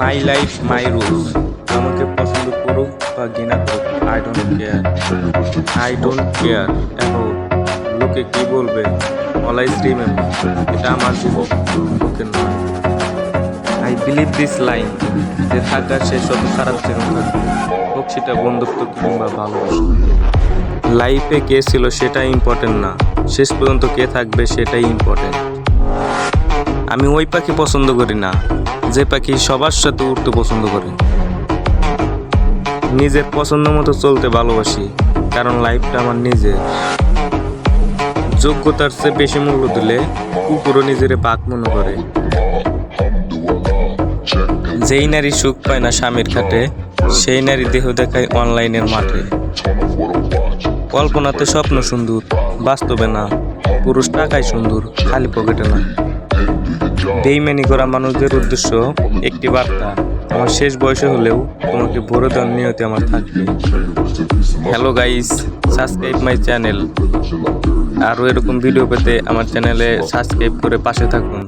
My life my rules আমাকে পছন্দ করুক বা ঘৃণা করুক I don't care I don't care এখন লোকে কি বলবে? অলওয়েজ রিমেম্বার এটা আমার জীবন, লোকের নয়। আই বিলিভ দিস লাইন যে থাকার শেষ অত খারাপ যেন থাকবে হোক সেটা বন্ধুত্ব কিংবা ভালোবাসা। লাইফে কে ছিল সেটা ইম্পর্টেন্ট না। শেষ পর্যন্ত কে থাকবে সেটাই ইম্পর্টেন্ট আমি ওই পাখি পছন্দ করি না। যে পাখি সবার সাথে উঠতে পছন্দ করে। নিজের পছন্দ মতো চলতে ভালোবাসি, কারণ লাইফটা আমার নিজের। যোগ্যতার চেয়ে বেশি মূল্য দিলে কুকুরও নিজের বাক মনে করে। যেই নারী সুখ পায় না স্বামীর খাটে, সেই নারী দেহ দেখায় অনলাইনের মাঠে। কল্পনাতে স্বপ্ন সুন্দর, বাস্তবে না। পুরুষ টাকায় সুন্দর, খালি পকেটে না। বেইমানি করা মানুষদের উদ্দেশ্য, একটি বার্তা। আমার শেষ বয়সে হলেও তোমাকে ভরে দেওয়ার নিয়তে আমার থাকবে। Hello guys subscribe my channel আরও এরকম ভিডিও পেতে আমার চ্যানেলে সাবস্ক্রাইব করে পাশে থাকুন।